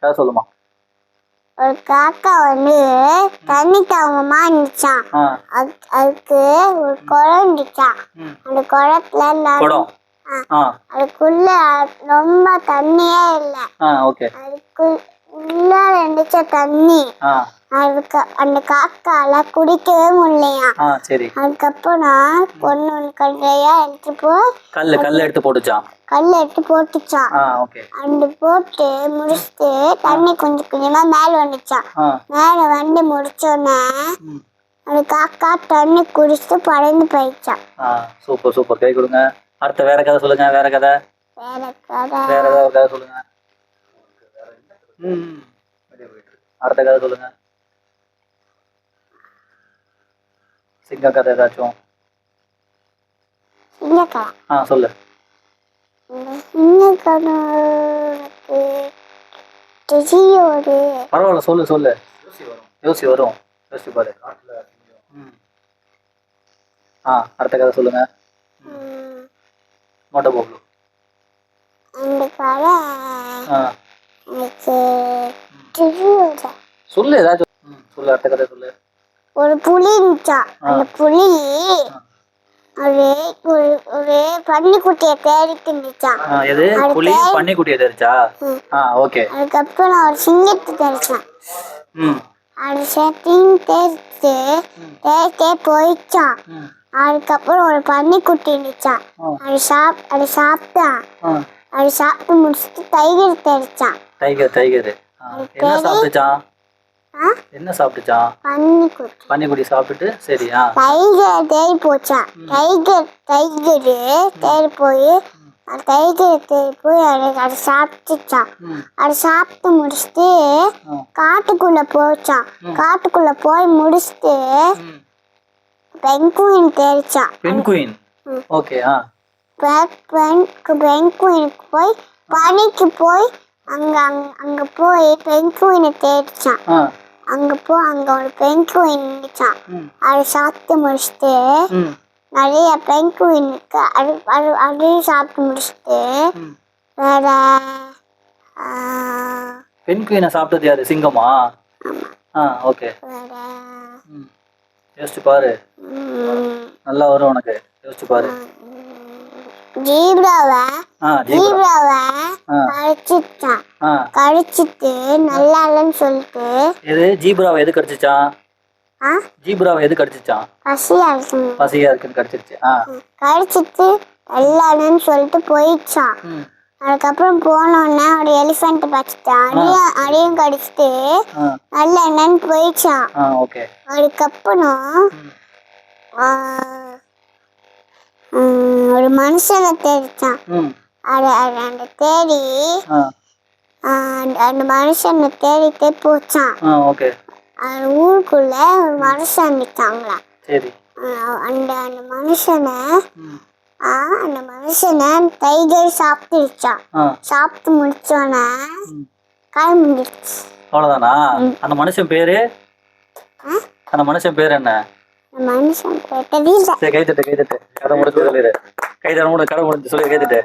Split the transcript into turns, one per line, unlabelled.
கதை சொல்லுமா.
ஒரு காக்கா வந்து தண்ணி தாகமா இருந்துச்சான் அதுக்கு- ஒரு குளம் இருந்துச்சான் அந்த குளத்துல அதுக்குள்ள ரொம்ப தண்ணியே இல்லை. அதுக்கு உள்ள இருந்துச்ச தண்ணி. அதுக்கு அந்த காக்கால குடிக்கவே முடியலையா
சரி.
அதுக்கப்புறம் பொண்ணு ஒன்று கல்லையா எடுத்து போய்
கல் கல் எடுத்து போட்டுச்சான்
கல் எடுத்து போட்டுச்சான் அந்த போட்டு முடிச்சுட்டு தண்ணி கொஞ்சம் கொஞ்சமா மேல வந்துச்சான் மேல வந்து முடிச்சோடனே அந்த காக்கா தண்ணி குடிச்சிட்டு பறந்து போயிடுச்சான்
சூப்பர் சூப்பர். கை கொடுங்க. அடுத்த வேற கதை சொல்லுங்க வேற கதை.
வேற கதை.
வேற ஏதாவது கதை சொல்லுங்க. ம். ம். அடுத்த கதை சொல்லுங்க. சிங்க கதை ஏதாச்சும் ஆ சொல்லு. பரவாயில்ல சொல்லு சொல்லு. யோசி வரும். யோசி பாரு. ஆ அடுத்த கதை சொல்லுங்க. மோட்டை போகலு
அந்த கதை
ஆ
எனக்கு தெரியோடு
சொல்லு ஏதாச்சும். சொல்லு அடுத்த கதை சொல்லு.
ஒரு புலி இருந்துச்சான் அந்த புலி ஒரு ஒரு ஒரு பன்னிக்குட்டியை தேடிட்டு இருந்துச்சான்
ஆ எது? புலி பன்னிக்குட்டியை தெரிச்சா
ம்.
ஆ ஓகே.
அதுக்கப்புறம் ஒரு சிங்கத்தை தெரிச்சான்
ம்.
அது செட்டிங் தேய்த்து தேய்த்தே போயிடுச்சான் அதுக்கப்புறம் ஒரு பன்னிக்குட்டி இருந்துச்சான்
ஆ.
அது சாப் அது சாப்பிட்டான்
ஆ.
அது சாப்பிட்டு முடிச்சுட்டு டைகர் தெரிச்சான்
டைகர் டைகர் என்ன சாப்பிட்டுச்சான்
ஆ?
என்ன சாப்பிட்டுச்சான்
பன்னிக்குட்டி.
பன்னிக்குட்டி சாப்பிட்டுட்டு சரி ஆ.
டைகர் தேடி போச்சான் டைகர் டைகரு தேடி போய் டைகர் தேடி போய் அது அதை சாப்பிட்டுச்சான்
ம்.
அது சாப்பிட்டு முடிச்சுட்டு. காட்டுக்குள்ள போச்சான் காட்டுக்குள்ள போய் முடிச்சுட்டு பெங்குயின் தேடிச்சான்
பென்குயின்
ம்.
ஓகே ஆ.
பெங்குயினுக்கு போய் பனிக்கு போய் அங்க அங்க அங்க போய் பெங்குயினை தேடிச்சான். அங்க போ அங்க ஒரு பெங்குயின் இருந்துச்சான் அதை சாப்பிட்டு முடிச்சுட்டு நிறைய பெங்குயினுக்கு அது அது அதையும் சாப்பிட்டு முடிச்சுட்டு வேற ஆ,
பென்குயினை சாப்பிட்டது யாரு? சிங்கமா? ஆ ஓகே.
வேற
யோசிச்சு பாரு. நல்லா வரும் உனக்கு. யோசிச்சு பாரு.
ஜீப்ராவை ஜீப்ராவை கடிச்சிட்டான் கடிச்சிட்டு. நல்லா இல்லைன்னு சொல்லிட்டு.
எது? ஜீப்ராவை எது கடிச்சிச்சான்
ஆ?
ஜீப்ராவை எது கடிச்சிச்சான்
பசியா இருக்குங்க
பசியா இருக்குன்னு கடிச்சிருச்சு. ஆ.
கடிச்சிட்டு நல்லா இல்லைன்னு சொல்லிட்டு போயிடுச்சான் அதுக்கப்புறம் போனோடனே ஒரு எலிஃபெண்ட் பார்த்துட்டான் அதையும் அதையும் கடிச்சிட்டு நல்லா என்னன்னு போயிடுச்சான் அதுக்கப்புறம் ஒரு மனுஷனை தேடிச்சான் அது அது அந்த தேடி அந்த மனுஷனை தேடிட்டே போச்சான் அந்த ஊருக்குள்ள ஒரு மனுஷன் இருந்துச்சாங்களா அந்த அந்த மனுஷனை அந்த மனுஷனை டைகர் சாப்பிட்டுருச்சான் சாப்பிட்டு முடிச்சோன்னே
ம்.
கிளம்பிடுச்சு.
அவ்வளோதானா அந்த மனுஷன் பேரு? அந்த மனுஷன் பேர் என்ன?
அந்த மனுஷன் தெரியல.
கை தட்டு கை தட்டு கதை முடிச்சு சொல்லிடு. கை கூட கடை முடிஞ்சு சொல்லி கேட்டுட்டு